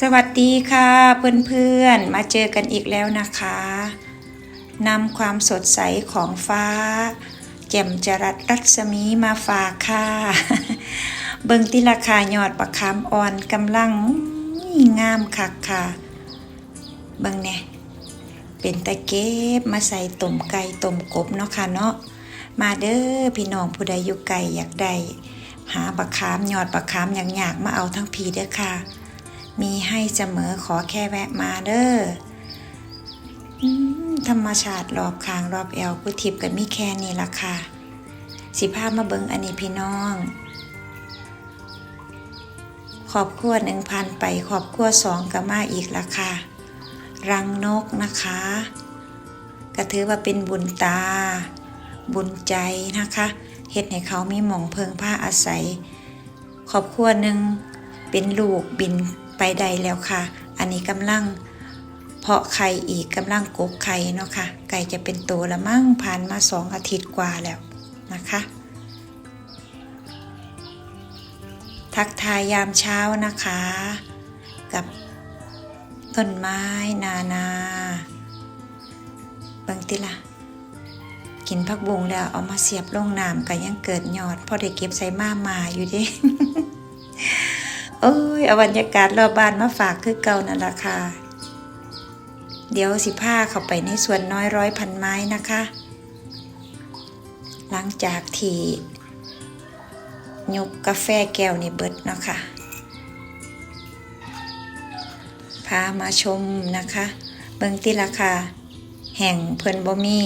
สวัสดีค่ะเพื่อนๆ มาเจอกันอีกแล้วนะคะนำความสดใสของฟ้า แจ่มจรัสรัศมีมาฝากค่ะ เบิงที่ราคายอดประคามอ่อนกำลังงามคักค่ะ เบิงเนี่ยเป็นตะเก็บมาใส่ต้มไก่ต้มกบเนาะค่ะเนาะมาเด้อพี่น้องผู้ใดอยู่ไก่อยากได้หาบักขามยอดบักขามอย่ากๆมาเอาทั้งพีเด้อค่ะ มีให้เสมอขอแค่แวะมาเด้อธรรมชาติรอบคางรอบแอวผู้ทิพย์กันมีแค่นี้ละค่ะ สิภาพมาเบิงอันนี้พี่น้อง ขอบครัวหนึ่งพันไปขอบครัวสองก็มาอีกละค่ะ รังนกนะคะ ก็ถือว่าเป็นบุญตา บุญใจนะคะเฮ็ดให้เขามีหม่องเพิงผ้าอาศัยครอบครัวหนึ่งเป็นลูกบิน ไปใดแล้วค่ะ อันนี้กำลังเพาะไข่อีกกำลังกกไข่เนาะค่ะ ไก่จะเป็นตัวละมั่งผ่านมาสองอาทิตย์กว่าแล้วนะคะ ทักทายยามเช้านะคะ กับต้นไม้นานาบางติละกินผักบุงแล้วเอามาเสียบลงน้ำก็ยังเกิดยอดพอได้เก็บใส่มามาอยู่ด้ โอ้ยเอาบรรยากาศรอบบ้านมาฝากคือเก่านั่นละค่ะ เดี๋ยวสิผ้าเข้าไปในส่วนน้อยร้อยพันไม้นะคะ หลังจากที่ยกกาแฟแก้วนี่เบิดเนาะคะพามาชมนะคะ เบิ่งติละค่ะแห่งเพิ่นบ่มี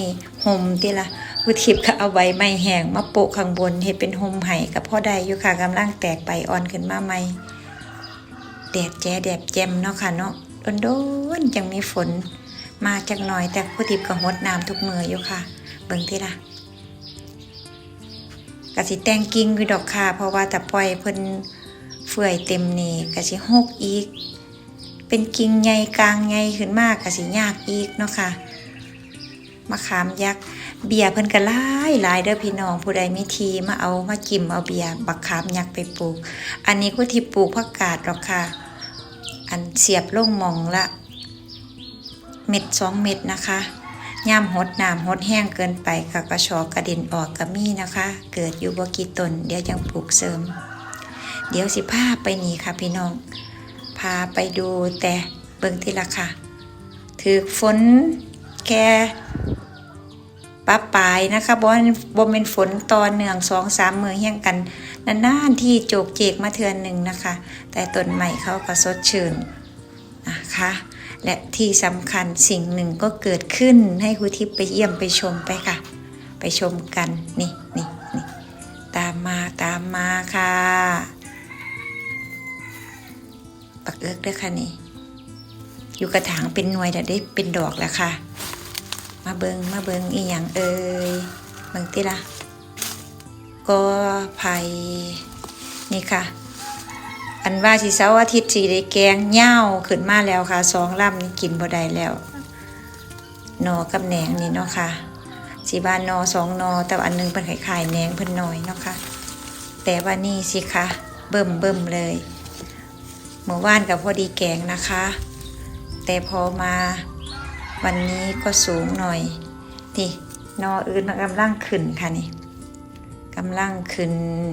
ห่มติละผู้ทิพย์ก็เอาใบไม้แห้งมาโปะข้างบนเฮ็ดเป็นห่มไห้กับพ่อใดอยู่ค่ะกำลังแตกใบอ่อนขึ้นมาใหม่ แดดแจ้แดดแจ่มเนาะค่ะเนาะโดนๆจังมีฝน มาจักหน่อยแต่ผู้ทิพย์ก็หดน้ำทุกมืออยู่ค่ะ เบิ่งติละกะสิแต่งกิ่งอยู่ดอกค่ะ เพราะว่าแต่ปล่อยเพิ่นเฟื่อยเต็มนี่กะสิหกอีก เป็นกิ่งใหญ่กลางใหญ่ขึ้นมากกะสิยากอีกเนาะค่ะมะขามยักษ์ เบียร์เพิ่นก็หลายหลายเด้อพี่น้องผู้ใดมีทีมาเอามาจิ้มเอาเบียร์บักขามยักษ์ไปปลูก อันนี้ก็ที่ปลูกผักกาดหรอกค่ะ อันเสียบลงมองละเม็ดสองเม็ดนะคะย่ามหดน้ำหดแห้งเกินไปกับกระชอกระเด็นออกกระมีนะคะ เกิดอยู่บ่กี่ตนเดี๋ยวจังปลูกเสริม เดี๋ยวสิพาไปนี่ค่ะพี่น้อง พาไปดูแต่เบิ่งทีละค่ะถือฝนแค่ ปะปลายนะคะบ่บ่เป็นฝนตอนเนื่องสองสามมือเฮี้ยงกันนานๆที่โจกเจกมาเทือนหนึ่งนะคะ แต่ต้นใหม่เขาก็สดชื่นนะคะและที่สำคัญสิ่งหนึ่งก็เกิดขึ้นให้ครูทิพย์ไปเยี่ยมไปชมไปค่ะ ไปชมกันนี่นี่นี่ตามมาตามมาค่ะปักเอิกด้วยค่ะนี่ อยู่กระถางเป็นหน่วยแต่ได้เป็นดอกแล้วค่ะ มาเบิงมาเบิงอีหยังเอ่ยเบิงติละก็ไผ่นี่ค่ะ อันว่าสิเสาร์อาทิตย์สีได้แกงเหย้าขึ้นมาแล้วค่ะสองลำนี่กินบ่ได้แล้วนอกับแหนงนี่เนาะค่ะสีบ้านนอสองนอแต่อันหนึงเป็นไข่ไข่แหนงเพิ่นน้อยเนาะค่ะแต่ว่านี่สิคะเบิ่มเบิ่มเลยเมื่อวานกับพอดีแกงนะคะ แต่พอมา วันนี้ก็สูงหน่อยนี่นออื่นกำลังขึ้นค่ะนี่กำลังขึ้น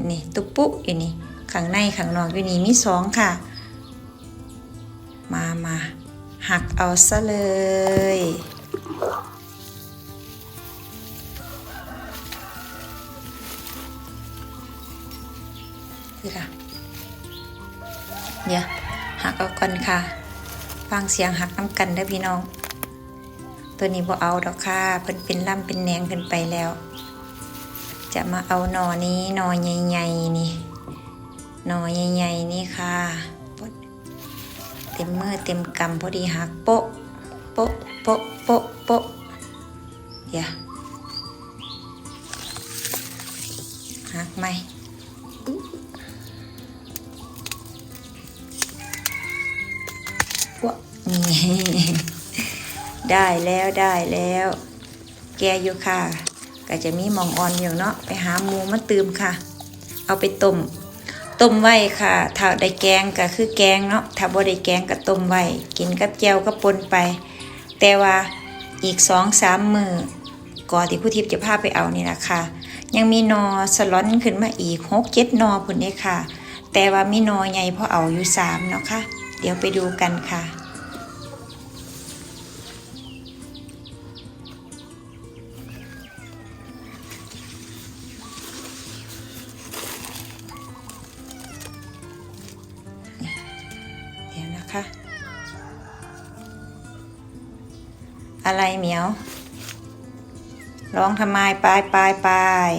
นี่ตุ๊ปปุ๊อยู่นี่ข้างในข้างนอกอยู่นี่มีสองค่ะ มามาหักเอาซะเลยนี่ค่ะเดี๋ยวหักเอาก่อนค่ะ ฟังเสียงหักน้ำกันเด้อพี่น้อง ตัวนี้บ่เอาดอกค่ะเพิ่นเป็นล่ำเป็นแนงขึ้นไปแล้ว จะมาเอาหนอนี้หนอใหญ่ๆนี่หนอใหญ่ๆนี่ค่ะเต็มมือเต็มกำพอดีหักโป๊ะโป๊ะโป๊ะโป๊ะโป๊ะเดี๋ยวหักไหมพวกนี่ ได้แล้วได้แล้ว แกอยู่ค่ะ ก็จะมีมองอ่อนอยู่เนาะไปหาหมูมาตืมค่ะ เอาไปต้มต้มไว้ค่ะ ถ้าได้แกงก็คือแกงเนาะถ้าบ่ได้แกงก็ต้มไว้กินกับแจวก็ปนไป แต่ว่าอีกสองสามมือก่อนที่ผู้ทิพย์จะพาไปเอานี่นะคะ ยังมีนอสล้อนขึ้นมาอีกหกเจ็ดนอพุ่นเนี่ยค่ะ แต่ว่ามีนอใหญ่พอเอาอยู่สามเนาะค่ะ เดี๋ยวไปดูกันค่ะ อะไรเหมียวร้องทำไมปลายปลายปลาย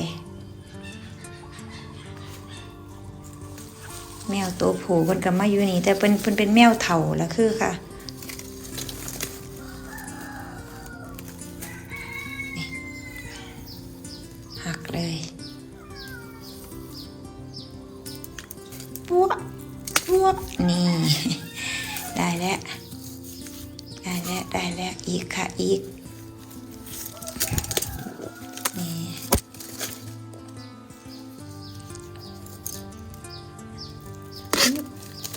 แมวตัวผูเพิ่นก็มาอยู่นี่แต่เป็นเพิ่นเป็นแมวเถ่าละคือค่ะหักเลยปั๊วปั๊วนี่ ได้แล้ว แล้วได้แล้วอีกค่ะอีกนี่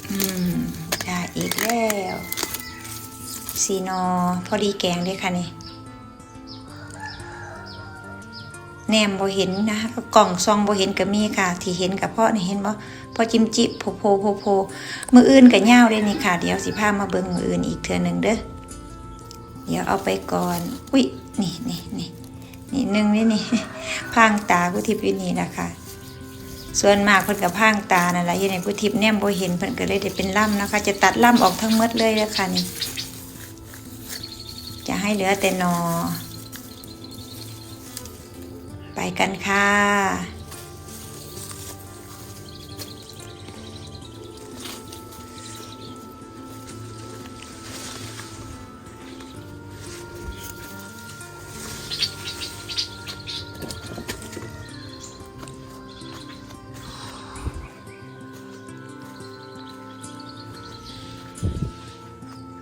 อืมได้อีกแล้วสีนอพอดีแกงเลยค่ะนี่แนมบ่เห็นนะก็กล่องซองบ่เห็นก็มีค่ะ ที่เห็นกับพ่อนี่เห็นบ่พอจิมจิโพโพโพโพมืออื่นกับย่าวเลยนี่ค่ะ เดี๋ยวสิพามาเบิ่งมืออื่นอีกเทื่อหนึ่งเด้อ เดี๋ยวเอาไปก่อน อุ้ยนี่นี่นี่นี่หนึ่งนี่นี่พางตาผู้ทิพย์อยู่นี่นะคะส่วนมากเพิ่นกับพางตานั่นแหละยังในผู้ทิพย์แนมบ่เห็นเพิ่นก็เลยได้เป็นล่ำนะคะ จะตัดล่ำออกทั้งมดเลยแล้วค่ะนี่จะให้เหลือแต่นอ ไปกันค่ะ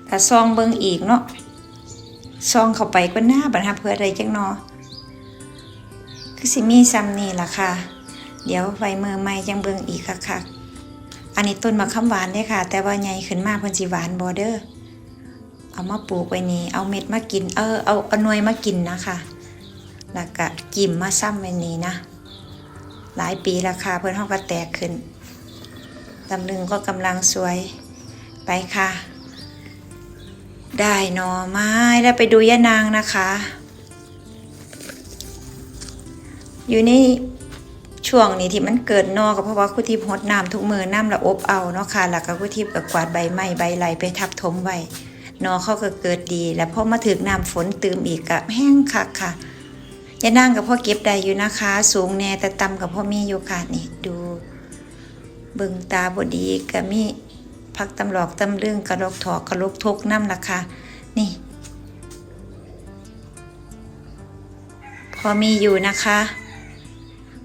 ถ้าซองเบิ่งอีกเนาะซองเข้าไปก็หน้าบัดหาเพื่ออะไรจังนอคือสิมีซ้ำนี่ล่ะค่ะ เดี๋ยวไว้มือใหม่จังเบิ่งอีกคักๆอันนี้ต้นมะขามหวานเด้ค่ะ แต่ว่าใหญ่ขึ้นมาเพิ่นสิหวานบ่เด้อเอามาปลูกไว้นี่เอาเม็ดมากิน เออเอาเอาหน่วยมากินนะคะแล้วก็กิ่มมาซ้ำไว้นี่นะ หลายปีราคาเพิ่นเฮาก็แตกขึ้นตำลึงก็กำลังสวยไปค่ะ ได้หนอไม้แล้วไปดูยะนางนะคะ อยู่ในช่วงนี้ที่มันเกิดนอก็เพราะว่าคุทิพย์หดน้ำทุกมือน้ำละอบเอาเนาะค่ะแล้วก็คุทิพย์กับกวาดใบไม้ใบไหลไปทับถมไว้นอเขาก็เกิดดี แล้วพอมาถึงน้ำฝนตืมอีกก็แห้งคักค่ะยะนางกับพ่อเก็บได้อยู่นะคะ สูงแน่แต่ต่ำกับพ่อมีอยู่ค่ะนี่ดู เบิ่งตาบดีก็มี พักตำหลอกตำลึงกระลกถอกกระลกทกน้ำราคานี่ พอมีอยู่นะคะ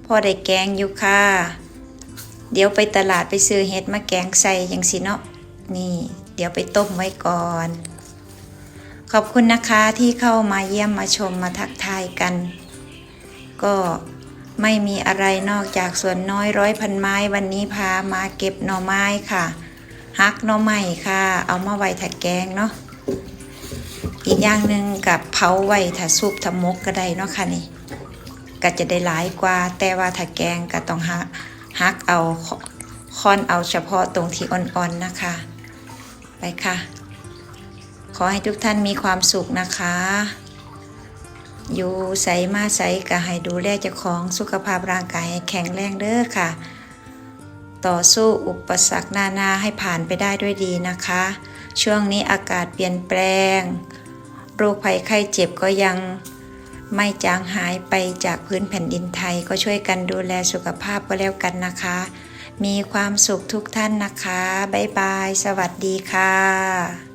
พอได้แกงอยู่ค่ะ เดี๋ยวไปตลาดไปซื้อเห็ดมาแกงใส่ยังสิเนาะนี่ เดี๋ยวไปต้มไว้ก่อน ขอบคุณนะคะที่เข้ามาเยี่ยมมาชมมาทักทายกัน ก็ไม่มีอะไรนอกจากส่วนน้อยร้อยพันไม้วันนี้พามาเก็บหน่อไม้ค่ะ ฮักหน่อไม้ค่ะ เอามาไว้ถัดแกงเนาะอีกอย่างหนึ่งกับเผาไว้ถ้าซุปทำมกก็ได้เนาะค่ะนี่ก็จะได้หลายกว่า แต่ว่าถ้าแกงก็ต้องฮักฮักเอาค้อนเอาเฉพาะตรงที่อ่อนๆนะคะ ไปค่ะ ขอให้ทุกท่านมีความสุขนะคะ อยู่ใสมาใสก็ให้ดูแลเจ้าของสุขภาพร่างกายให้แข็งแรงเด้อค่ะ ต่อสู้อุปสรรคนานาให้ผ่านไปได้ด้วยดีนะคะ ช่วงนี้อากาศเปลี่ยนแปลง โรคภัยไข้เจ็บก็ยังไม่จางหายไปจากพื้นแผ่นดินไทยก็ช่วยกันดูแลสุขภาพก็แล้วกันนะคะ มีความสุขทุกท่านนะคะ บ๊ายบาย สวัสดีค่ะ